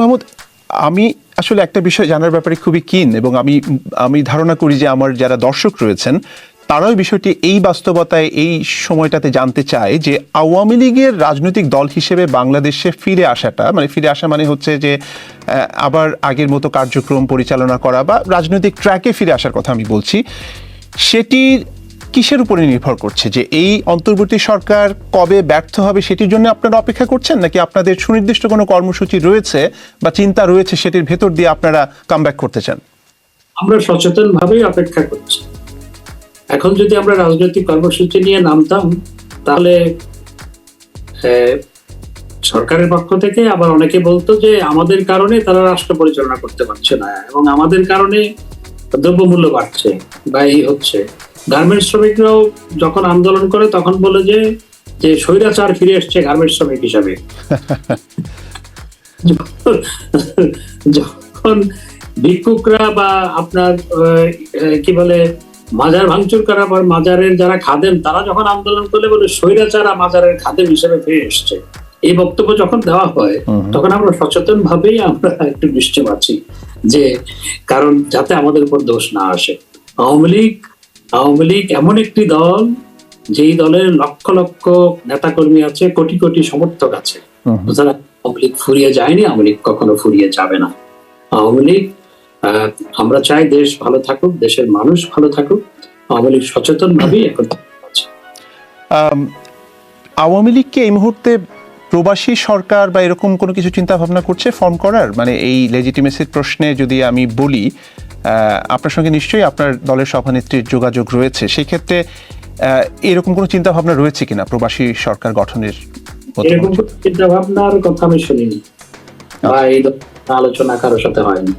মাহমুদ, আমি আসলে একটা বিষয় জানার ব্যাপারে খুবই কিন এবং আমি আমি ধারণা করি যে আমার যারা দর্শক রয়েছেন, তারাও বিষয়টি এই বাস্তবতায়, এই সময়টাতে জানতে চায় যে আওয়ামী লীগের রাজনৈতিক দল হিসেবে বাংলাদেশে ফিরে আসাটা মানে ফিরে আসা মানে হচ্ছে যে আবার আগের মতো কার্যক্রম পরিচালনা করা বা রাজনৈতিক ট্র্যাকে ফিরে আসার কথা আমি বলছি সেটি কিসের উপরে নির্ভর করছে? যে এই অন্তর্বর্তী সরকার কবে ব্যর্থ হবে সেটির জন্য আপনারা অপেক্ষা করছেন, নাকি আপনাদের সুনির্দিষ্ট কোনো কর্মসূচি রয়েছে বা চিন্তা রয়েছে সেটির ভেতর দিয়ে আপনারা কামব্যাক করতে চান? আমরা সচেতন ভাবেই অপেক্ষা করছি। এখন যদি আমরা রাজনৈতিক কর্মসূচি নিয়ে নামতাম, তাহলে সরকারের পক্ষ থেকে আবার অনেকে বলতো যে আমাদের কারণে তারা রাষ্ট্র পরিচালনা করতে পারছে না এবং আমাদের কারণে দ্রব্যমূল্য বাড়ছে বা এই হচ্ছে। গার্মেন্টস শ্রমিকরাও যখন আন্দোলন করে তখন বলে যে যে স্বৈরাচার ফিরে এসছে গার্মেন্টস শ্রমিক হিসাবে। যখন- ভিক্ষুকরা বা আপনার কি বলে মাজার ভাঙচুর করা বা মাজারের যারা খাদেম তারা যখন আন্দোলন করলে বলে স্বৈরাচারা মাজারের খাদেম হিসেবে ফিরে এসছে। এই বক্তব্য যখন দেওয়া হয় তখন আমরা সচেতন ভাবেই আমরা একটু নিশ্চয় আছি যে কারণ যাতে আমাদের উপর দোষ না আসে। আওয়ামী লীগ আওয়ামী লীগ এমন একটি দল যেই দলের লক্ষ লক্ষ নেতাকর্মী আছে কোটি কোটি সমর্থক আছে। সুতরাং আওয়ামী লীগ ফুরিয়ে যায়নি আওয়ামী লীগ কখনো ফুরিয়ে যাবে না। আওয়ামী লীগ আহ, আমরা চাই দেশ ভালো থাকুক দেশের মানুষ ভালো থাকুক। আওয়ামী লীগ সচেতন ভাবেই এখন আওয়ামী লীগকে এই মুহূর্তে প্রবাসী সরকার বা এরকম কোনো কিছু চিন্তা ভাবনা করছে ফর্ম করার? মানে এই লেজিটিমেসির প্রশ্নে যদি আমি বলি আপনার সঙ্গে নিশ্চয়ই আপনার দলের সভানেত্রীর যোগাযোগ রয়েছে। সেক্ষেত্রে এরকম কোনো চিন্তা ভাবনা রয়েছে কিনা প্রবাসী সরকার গঠনের বর্তমান- এরকম চিন্তা ভাবনার কথা আমি শুনিনি। বা এই আলোচনা কারোর সাথে হয়নি।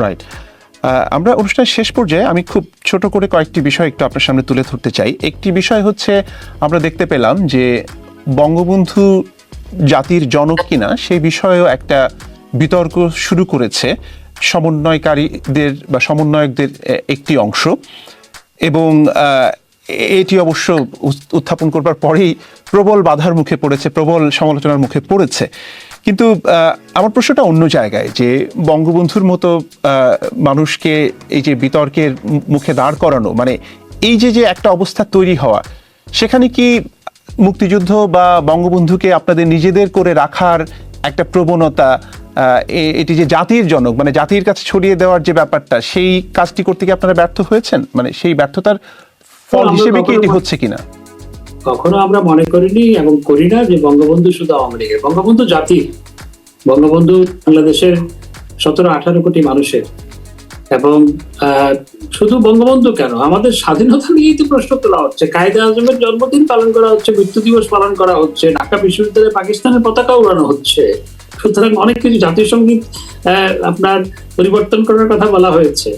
রাইট আমরা অনুষ্ঠানের শেষ পর্যায়ে আমি খুব ছোট করে কয়েকটি বিষয় একটু আপনার সামনে তুলে ধরতে চাই। একটি বিষয় হচ্ছে আমরা দেখতে পেলাম যে বঙ্গবন্ধু জাতির জনক কিনা সেই বিষয়েও একটা বিতর্ক শুরু করেছে সমন্বয়কারীদের বা সমন্বয়কদের একটি অংশ। এবং এটি অবশ্য উত- উত্থাপন করবার পরেই প্রবল বাধার মুখে পড়েছে, প্রবল সমালোচনার মুখে পড়েছে। কিন্তু আমার প্রশ্নটা অন্য জায়গায় যে বঙ্গবন্ধুর মতো মানুষকে এই যে বিতর্কের মুখে দাঁড় করানো মানে এই যে যে একটা অবস্থা তৈরি হওয়া, সেখানে কি মুক্তিযুদ্ধ বা বঙ্গবন্ধুকে আপনাদের নিজেদের করে রাখার একটা প্রবণতা এটি যে জাতির জনক মানে জাতির কাছে ছড়িয়ে দেওয়ার যে ব্যাপারটা সেই কাজটি করতে কি আপনারা ব্যর্থ হয়েছেন? মানে সেই ব্যর্থতার ফল হিসেবে কি এটি হচ্ছে কিনা? কখনো আমরা মনে করিনি এবং করি না যে বঙ্গবন্ধু শুধু আওয়ামী লীগের বঙ্গবন্ধু জাতির বঙ্গবন্ধু বাংলাদেশের সতেরো আঠারো কোটি মানুষের এবং শুধু বঙ্গবন্ধু কেন? আমাদের স্বাধীনতা নিয়েই তো প্রশ্ন তোলা হচ্ছে। কায়দে আজমের জন্মদিন পালন করা হচ্ছে, মৃত্যু দিবস পালন করা হচ্ছে, ঢাকা বিশ্ববিদ্যালয়ে পাকিস্তানের পতাকা উড়ানো হচ্ছে। সুতরাং অনেক কিছু জাতীয় সংগীত আপনার পরিবর্তন করার কথা বলা হয়েছে।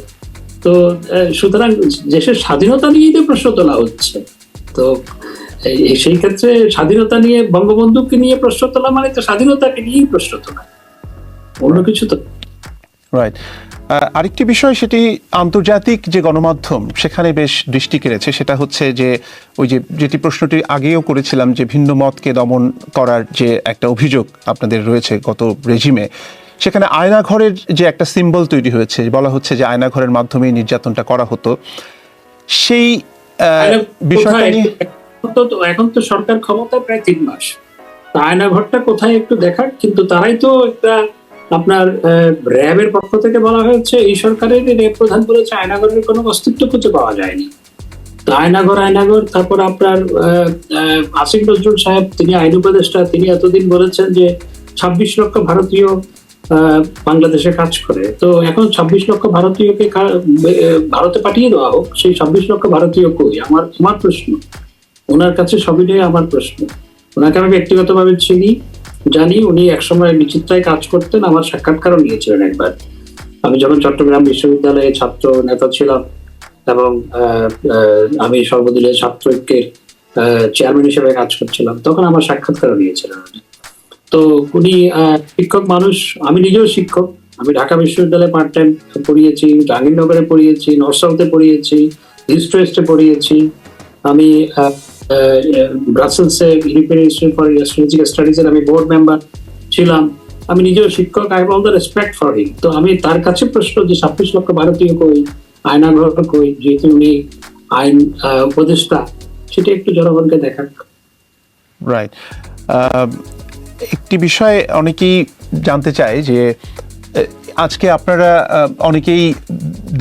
তো সুতরাং দেশের স্বাধীনতা নিয়েই তো প্রশ্ন তোলা হচ্ছে। তো সেই ক্ষেত্রে স্বাধীনতা নিয়ে বঙ্গবন্ধুকে নিয়ে প্রশ্ন তোলা মানে তো স্বাধীনতাকে নিয়েই প্রশ্ন তোলা। অন্য কিছু তো রাইট আরেকটি বিষয় সেটি আন্তর্জাতিক যে গণমাধ্যম সেখানে বেশ দৃষ্টি কেড়েছে। সেটা হচ্ছে যে ওই যে যেটি প্রশ্নটি আগেও করেছিলাম যে ভিন্ন মতকে দমন করার যে একটা অভিযোগ আপনাদের রয়েছে গত রেজিমে সেখানে আয়নাঘরের যে একটা সিম্বল তৈরি হয়েছে বলা হচ্ছে যে আয়নাঘরের মাধ্যমে নির্যাতনটা করা হতো। সেই বিষয়টা নিয়ে এখন তো সরকার ক্ষমতায় প্রায় তিন মাস। আয়নাঘরটা কোথায় একটু দেখার কিন্তু তারাই তো একটা আপনার র্যাবের পক্ষ থেকে বলা হয়েছে, এই সরকারের র্যাব প্রধান বলেছে আয়নাগরের কোনো অস্তিত্ব খুঁজে পাওয়া যায়নি। তো আয়নাঘর আয়নাঘর তারপর আপনার আসিফ নজরুল সাহেব, তিনি আইন উপদেষ্টা, তিনি এতদিন বলেছেন যে ছাব্বিশ লক্ষ ভারতীয় বাংলাদেশে কাজ করে। তো এখন ছাব্বিশ লক্ষ ভারতীয়কে ভারতে পাঠিয়ে দেওয়া হোক, সেই ছাব্বিশ লক্ষ ভারতীয় কই? আমার আমার প্রশ্ন। ওনার কাছে সবইটাই আমার প্রশ্ন। ওনাকে আমি ব্যক্তিগতভাবে চিনি। জানি উনি একসময় বিচিত্রায় কাজ করতেন, আমার সাক্ষাৎকারও নিয়েছিলেন একবার। আমি যখন চট্টগ্রাম বিশ্ববিদ্যালয়ে ছাত্র নেতা ছিলাম এবং আমি সর্বদলীয় ছাত্র ঐক্যের চেয়ারম্যান হিসেবে কাজ করছিলাম, তখন আমার সাক্ষাৎকারও নিয়েছিলেন তো উনি শিক্ষক মানুষ, আমি নিজেও শিক্ষক। আমি ঢাকা বিশ্ববিদ্যালয়ে পার্ট টাইম পড়িয়েছি, জাহাঙ্গীরনগরে পড়িয়েছি নর্থ সাউথে পড়িয়েছি ইস্ট ওয়েস্টে পড়িয়েছি। আমি ব্রাসেলসে European Institute for Strategic Studies এর আমি বোর্ড মেম্বার ছিলাম। আমি নিজেও শিক্ষক I all the respect for him তো আমি তার কাছে প্রশ্ন যে ছাব্বিশ লক্ষ ভারতীয় কই, আয়নাঘর কই, যেহেতু উনি আইন উপদেষ্টা, সেটা একটু জনগণকে দেখাক। রাইট একটি বিষয় অনেকেই জানতে চায় যে আজকে আপনারা অনেকেই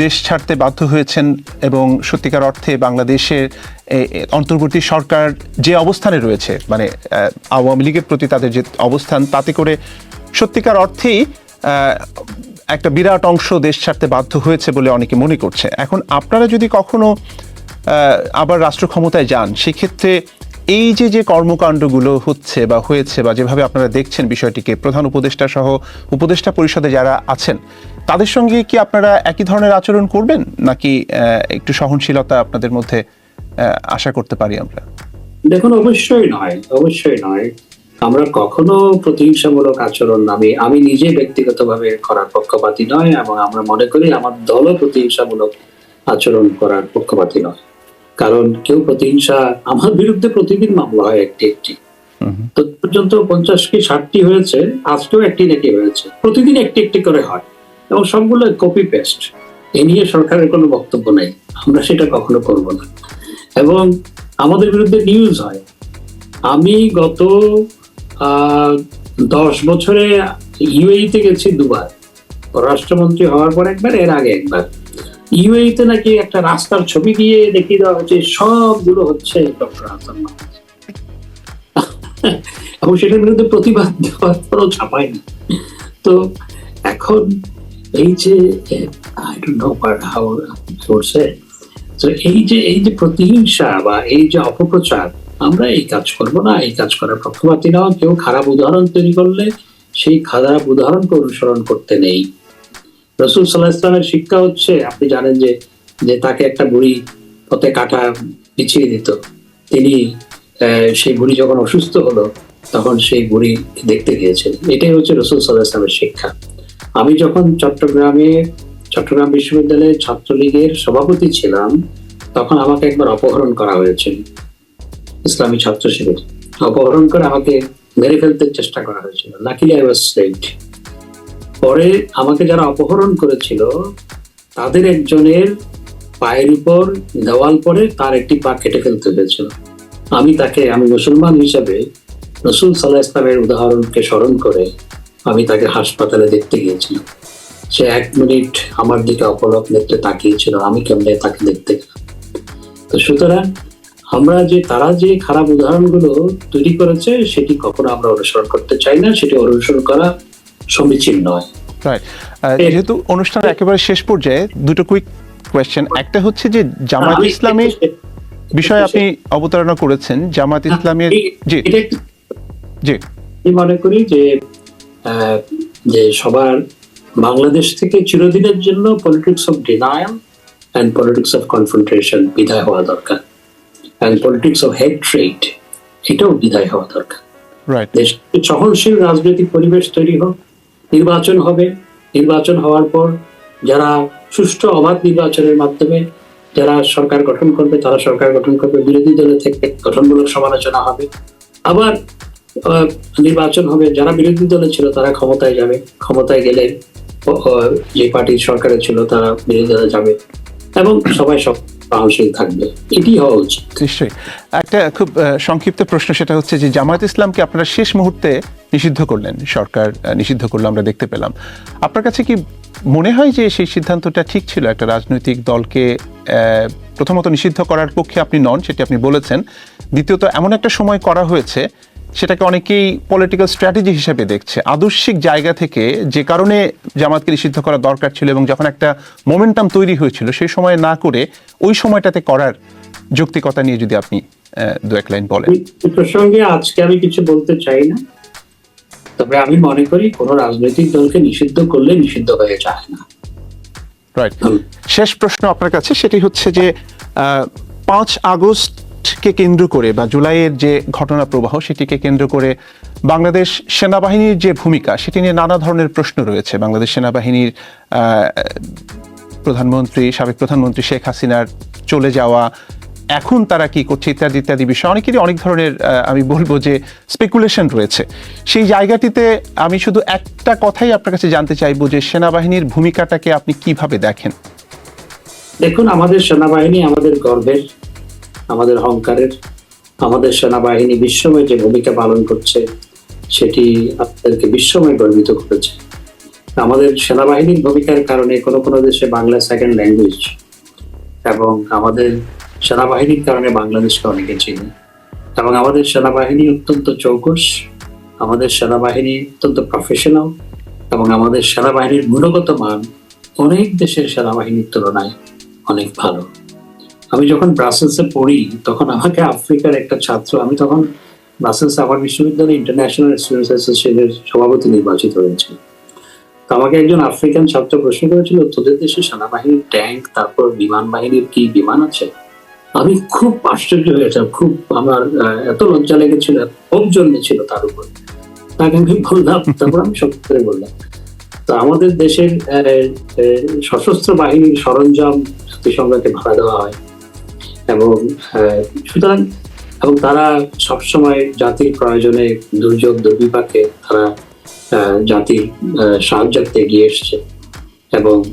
দেশ ছাড়তে বাধ্য হয়েছেন এবং সত্যিকার অর্থে বাংলাদেশের অন্তর্বর্তী সরকার যে অবস্থানে রয়েছে মানে আওয়ামী লীগের প্রতি তাদের যে অবস্থান, তাতে করে সত্যিকার অর্থেই একটা বিরাট অংশ দেশ ছাড়তে বাধ্য হয়েছে বলে অনেকে মনে করছে। এখন আপনারা যদি কখনো আবার রাষ্ট্র ক্ষমতায় যান, সেক্ষেত্রে এই যে যে কর্মকাণ্ডগুলো হচ্ছে বা হয়েছে বা যেভাবে আপনারা দেখছেন বিষয়টিকে, প্রধান উপদেষ্টা সহ উপদেষ্টা পরিষদে যারা আছেন, তাদের সঙ্গে কি আপনারা একই ধরনের আচরণ করবেন? নাকি একটু সহনশীলতা আপনাদের মধ্যে আশা করতে পারি আমরা। দেখুন অবশ্যই নয় অবশ্যই নয়। আমরা কখনো প্রতিহিংসামূলক আচরণ আমি আমি নিজে ব্যক্তিগতভাবে করার পক্ষপাতী নয় এবং আমরা মনে করি আমার দলও প্রতিহিংসামূলক আচরণ করার পক্ষপাতী নয়। কারণ কেউ প্রতিহিংসা আমার বিরুদ্ধে প্রতিদিন মামলা হয় একটি একটি। তো পর্যন্ত পঞ্চাশ কি ষাটটি হয়েছে আজকেও একটি নাকি হয়েছে। প্রতিদিন একটি একটি করে হয় এবং সবগুলো কপি পেস্ট এ নিয়ে সরকারের কোনো বক্তব্য নেই। আমরা সেটা কখনো করব না। এবং আমাদের বিরুদ্ধে নিউজ হয়। আমি গত দশ বছরে ইউএইতে গেছি দুবার। পররাষ্ট্রমন্ত্রী হওয়ার পর একবার, এর আগে একবার। ইউএইতে নাকি একটা রাস্তার ছবি দিয়ে দেখিয়ে দেওয়া হচ্ছে, সবগুলো হচ্ছে ডক্টর হাসান এবং সেটার বিরুদ্ধে প্রতিবাদ দেওয়ার পরও ছাপায়নি। তো এখন এই যে আই ডোন্ট নো হাউ তো এই যে এই যে প্রতিহিংসা বা এই যে অপপ্রচার, আমরা এই কাজ করব না, এই কাজ করার পক্ষপাতী না কেউ খারাপ উদাহরণ তৈরি করলে সেই খারাপ উদাহরণকে অনুসরণ করতে নেই। রসুল সাল্লাহ ইসলামের শিক্ষা হচ্ছে, আপনি জানেন যে যে তাকে একটা বুড়ি পথে কাটা পিছিয়ে দিত। তিনি সেই বুড়ি যখন অসুস্থ হলো, তখন সেই বুড়ি দেখতে গিয়েছেন। এটাই হচ্ছে রসুল সাল্লাহ ইসলামের শিক্ষা। আমি যখন চট্টগ্রামে চট্টগ্রাম বিশ্ববিদ্যালয়ে ছাত্রলীগের সভাপতি ছিলাম, তখন আমাকে একবার অপহরণ করা হয়েছিল ইসলামী ছাত্র শিবির। অপহরণ করে আমাকে মেরে ফেলতে চেষ্টা করা হয়েছিল। লাকিলি আই ওয়াজ পরে আমাকে যারা অপহরণ করেছিল, তাদের একজনের পায়ের উপর দেওয়াল পরে তার একটি পা কেটে ফেলতে হয়েছিল। আমি তাকে, আমি মুসলমান হিসাবে রসুল সাল্লাহ ইসলামের উদাহরণকে স্মরণ করে আমি তাকে হাসপাতালে দেখতে গিয়েছিলাম। সে এক মিনিট আমার দিকে অপলক নেত্রে তাকিয়েছিল আমি কেমনে তাকে দেখতে গেলাম? তো সুতরাং আমরা যে তারা যে খারাপ উদাহরণগুলো তৈরি করেছে সেটি কখনো আমরা অনুসরণ করতে চাই না সেটি অনুসরণ করা সমীচীন নয়। যেহেতু অনুষ্ঠানের একেবারে শেষ পর্যায়ে দুটো কুইক কোয়েশ্চেন একটা হচ্ছে যে জামাত ইসলামের বিষয়ে আপনি অবতারণা করেছেন জামাত ইসলামের এই- জি। জি। আমি মনে করি যে যে সবার বাংলাদেশ থেকে চিরদিনের জন্য politics of denial and politics of confrontation বিদায় হওয়া দরকার। And politics of head trade এটাও বিদায় হওয়া দরকার। দেশে সহনশীল রাজনৈতিক পরিবেশ তৈরি হোক নির্বাচন হবে। নির্বাচন হওয়ার পর যারা সুষ্ঠু অবাধ নির্বাচনের মাধ্যমে যারা সরকার গঠন করবে তারা সরকার গঠন করবে বিরোধী দলের থেকে গঠনমূলক সমালোচনা হবে। আবার নির্বাচন হবে, যারা বিরোধী দলে ছিল তারা ক্ষমতায় যাবে। ক্ষমতায় গেলে যে পার্টি সরকারে ছিল তারা বিরোধী দলে যাবে। এবং সবাই সব একটা খুব সংক্ষিপ্ত প্রশ্ন, সেটা হচ্ছে যে জামায়াত ইসলামকে আপনারা শেষ মুহূর্তে নিষিদ্ধ করলেন। সরকার নিষিদ্ধ করল, আমরা দেখতে পেলাম। আপনার কাছে কি মনে হয় যে সেই সিদ্ধান্তটা ঠিক ছিল? একটা রাজনৈতিক দলকে প্রথমত নিষিদ্ধ করার পক্ষে আপনি নন, সেটি আপনি বলেছেন। দ্বিতীয়ত, এমন একটা সময় করা হয়েছে সেটাকে অনেকেই পলিটিক্যাল স্ট্র্যাটেজি হিসেবে দেখছে। আদর্শিক জায়গা থেকে যে কারণে জামাতকে নিষিদ্ধ করা দরকার ছিল এবং যখন একটা মোমেন্টাম তৈরি হয়েছিল সেই সময় না করে ওই সময়টাতে করার যৌক্তিকতা নিয়ে যদি আপনি দু এক লাইন বলেন। প্রসঙ্গে আজকে আমি কিছু বলতে চাই না। তবে আমি মনে করি কোন রাজনৈতিক দলকে নিষিদ্ধ করলে নিষিদ্ধ হয়ে যায় না। রাইট শেষ প্রশ্ন আপনার কাছে সেটি হচ্ছে যে আহ, পাঁচ আগস্টকে কেন্দ্র করে বা জুলাইয়ের যে ঘটনা প্রবাহ সেটিকে কেন্দ্র করে বাংলাদেশ সেনাবাহিনীর যে ভূমিকা, সেটি নিয়ে নানা ধরনের প্রশ্ন রয়েছে। বাংলাদেশ সেনাবাহিনীর প্রধানমন্ত্রী, সাবেক প্রধানমন্ত্রী শেখ হাসিনার চলে যাওয়া, এখন তারা কি করছে ইত্যাদি ইত্যাদি বিষয়ে অনেকেরই অনেক ধরনের আমি বলব যে স্পেকুলেশন রয়েছে। সেই জায়গাটিতে আমি শুধু একটা কথাই আপনার কাছে জানতে চাইব যে সেনাবাহিনীর ভূমিকাটাকে আপনি কীভাবে দেখেন? দেখুন, আমাদের সেনাবাহিনী আমাদের গর্বের আমাদের অহংকারের, আমাদের সেনাবাহিনী বিশ্বময় যে ভূমিকা পালন করছে, সেটি আপনাদেরকে বিশ্বময় গর্বিত করেছে। আমাদের সেনাবাহিনীর ভূমিকার কারণে কোনো কোনো দেশে বাংলা সেকেন্ড ল্যাঙ্গুয়েজ এবং আমাদের সেনাবাহিনীর কারণে বাংলাদেশকে অনেকে চিনে। এবং আমাদের সেনাবাহিনী অত্যন্ত চৌকস, আমাদের সেনাবাহিনী অত্যন্ত প্রফেশনাল এবং আমাদের সেনাবাহিনীর গুণগত মান অনেক দেশের সেনাবাহিনীর তুলনায় অনেক ভালো। আমি যখন ব্রাসেলসে পড়ি, তখন আমাকে আফ্রিকার একটা ছাত্র, আমি তখন ব্রাসেলস আমার বিশ্ববিদ্যালয়ে ইন্টারন্যাশনাল স্টুডেন্টস অ্যাসোসিয়েশনের সভাপতি নির্বাচিত হয়েছে। তো আমাকে একজন আফ্রিকান ছাত্র প্রশ্ন করেছিল, তোদের দেশে সেনাবাহিনীর ট্যাঙ্ক, তারপর বিমান বাহিনীর কি বিমান আছে? আমি খুব আশ্চর্য হয়েছিলাম খুব আমার এত লজ্জা লেগেছিল খুব জন্মেছিল তার উপর। তাকে আমি বললাম, তারপর আমি করে বললাম, তো আমাদের দেশের সশস্ত্র বাহিনীর সরঞ্জাম জাতিসংঘকে ভাড়া দেওয়া হয়। এবং আহ, সুতরাং এবং তারা সবসময় জাতির প্রয়োজনে দুর্যোগ দুর্বিপাকে তারা আহ, জাতির আহ, সাহায্যার্থে এগিয়ে এসছে। এবং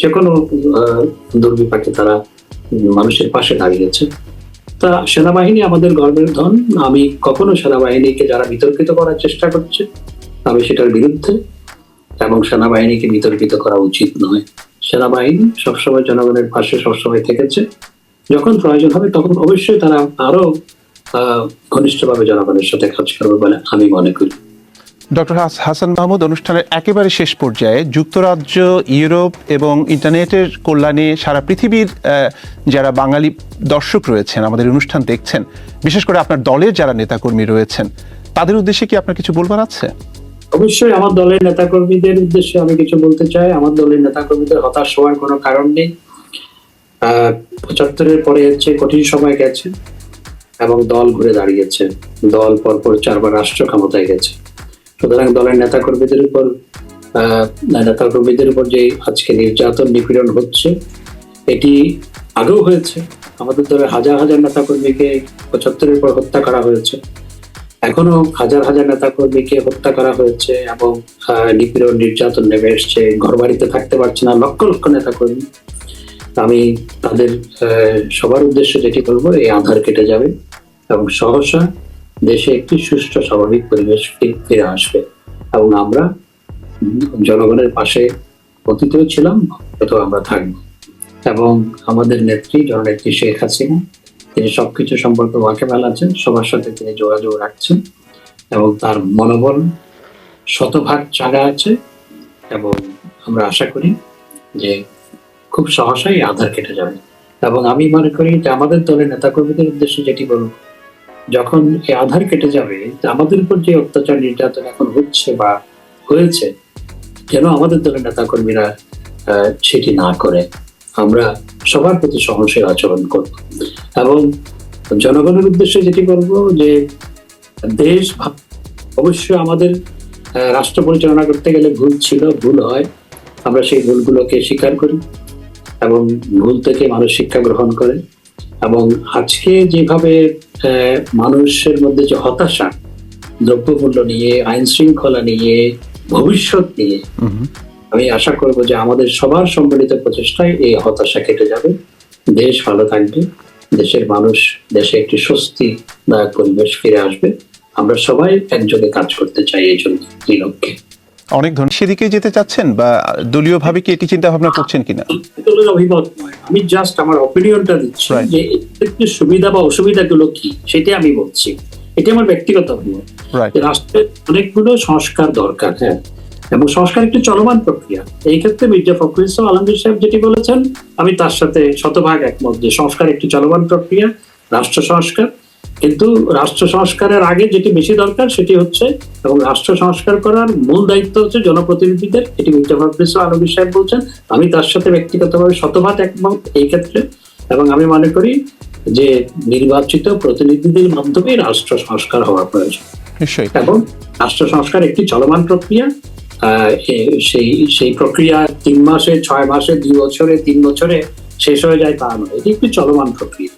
যে কোনো দুর্বিপাকে তারা মানুষের পাশে দাঁড়িয়েছে তা সেনাবাহিনী আমাদের গর্বের ধন। আমি কখনো সেনাবাহিনীকে যারা বিতর্কিত করার চেষ্টা করছে আমি সেটার বিরুদ্ধে এবং সেনাবাহিনীকে বিতর্কিত করা উচিত নয়। সেনাবাহিনী সবসময় জনগণের পাশে সবসময় থেকেছে। যখন প্রয়োজন হবে তখন অবশ্যই তারা আরও ঘনিষ্ঠভাবে জনগণের সাথে কাজ করবে বলে আমি মনে করি। ডক্টর হাসান মাহমুদ অনুষ্ঠানের একেবারে শেষ পর্যায়ে যুক্তরাজ্য ইউরোপ এবং ইন্টারনেটের কল্যাণে সারা পৃথিবীর যারা বাঙালি দর্শক রয়েছেন আমাদের অনুষ্ঠান দেখছেন বিশেষ করে আপনার দলের যারা নেতাকর্মী রয়েছেন তাদের উদ্দেশ্যে কি আপনার কিছু বলবার আছে? অবশ্যই আমার দলের নেতাকর্মীদের উদ্দেশ্যে আমি কিছু বলতে চাই। আমার দলের নেতাকর্মীদের হতাশ হওয়ার কোনো কারণ নেই। পঁচাত্তরের পরে হচ্ছে কঠিন সময় গেছে এবং দল ঘুরে দাঁড়িয়েছে। দল পরপর চারবার রাষ্ট্র ক্ষমতায় গেছে। সুতরাং দলের নেতাকর্মীদের উপর নেতাকর্মীদের উপর যে আজকে নির্যাতন নিপীড়ন হচ্ছে, এটি আগেও হয়েছে। আমাদের দলের হাজার হাজার নেতাকর্মীকে পঁচাত্তরের পর হত্যা করা হয়েছে। এখনও হাজার হাজার নেতাকর্মীকে হত্যা করা হয়েছে এবং নিপীড়ন, নির্যাতন নেমে এসছে। ঘর বাড়িতে থাকতে পারছে না, লক্ষ লক্ষ নেতাকর্মী। আমি তাদের সবার উদ্দেশ্যে যেটি বলব, এই আধার কেটে যাবে এবং সহসা দেশে একটি সুষ্ঠু স্বাভাবিক পরিবেশ ফিরে আসবে। এবং আমরা জনগণের পাশে অতীতেও ছিলাম হয়তো আমরা থাকব। এবং আমাদের নেত্রী, জননেত্রী শেখ হাসিনা, তিনি সবকিছু সম্পর্কে ওয়াকেবাল আছেন, সবার সাথে তিনি যোগাযোগ রাখছেন এবং তার মনোবল শতভাগ চাগা আছে এবং আমরা আশা করি যে খুব সহসাই আধার কেটে যাবে। এবং আমি মনে করি যে আমাদের দলের নেতাকর্মীদের উদ্দেশ্যে যেটি বলব যখন এই আধার কেটে যাবে আমাদের উপর যে অত্যাচার নির্যাতন এখন হচ্ছে বা হয়েছে যেন আমাদের দলের নেতাকর্মীরা আহ, সেটি না করে। আমরা সবার প্রতি সহনশীল আচরণ করব। এবং জনগণের উদ্দেশ্যে যেটি বলব যে দেশ অবশ্যই আমাদের রাষ্ট্র পরিচালনা করতে গেলে ভুল ছিল ভুল হয়। আমরা সেই ভুলগুলোকে স্বীকার করি। এবং ভুল থেকে মানুষ শিক্ষা গ্রহণ করে। এবং আজকে যেভাবে মানুষের মধ্যে যে হতাশা দ্রব্যমূল্য নিয়ে আইন শৃঙ্খলা নিয়ে ভবিষ্যৎ নিয়ে আমি আশা করব যে আমাদের সবার সম্মিলিত প্রচেষ্টায় এই হতাশা কেটে যাবে। দেশ ভালো থাকবে দেশের মানুষ দেশে একটি স্বস্তিদায়ক পরিবেশ ফিরে আসবে। আমরা সবাই একযোগে কাজ করতে চাই এই জন্য এই লক্ষ্যে। অনেক ধরনের সেদিকে যেতে চাচ্ছেন বা দলীয় ভাবে কি এটি চিন্তা ভাবনা করছেন কিনা? অভিমত নয়। আমি জাস্ট আমার অপিনিয়নটা দিচ্ছি যে ক্ষেত্রে সুবিধা বা অসুবিধাগুলো কি সেটাই আমি বলছি। এটা আমার ব্যক্তিগত অভিমত। রাষ্ট্রের অনেকগুলো সংস্কার দরকার হ্যাঁ? এবং সংস্কার একটি চলমান প্রক্রিয়া। এই ক্ষেত্রে মির্জা ফখরুল ইসলাম আলমগীর সাহেব যেটি বলেছেন আমি তার সাথে শতভাগ একমত যে সংস্কার একটি চলমান প্রক্রিয়া রাষ্ট্র সংস্কার। কিন্তু রাষ্ট্র সংস্কারের আগে যেটি বেশি দরকার সেটি হচ্ছে এবং রাষ্ট্র সংস্কার করার মূল দায়িত্ব হচ্ছে জনপ্রতিনিধিদের এটি মির্জা ফখরুল ইসলাম সাহেব বলছেন। আমি তার সাথে ব্যক্তিগতভাবে শতভাগ একমত এই ক্ষেত্রে এবং আমি মনে করি যে নির্বাচিত প্রতিনিধিদের মাধ্যমে রাষ্ট্র সংস্কার হওয়া প্রয়োজন। এবং রাষ্ট্র সংস্কার একটি চলমান প্রক্রিয়া আহ, সেই সেই প্রক্রিয়া তিন মাসে ছয় মাসে দুই বছরে তিন বছরে শেষ হয়ে যায় তা নয়। এটি একটি চলমান প্রক্রিয়া।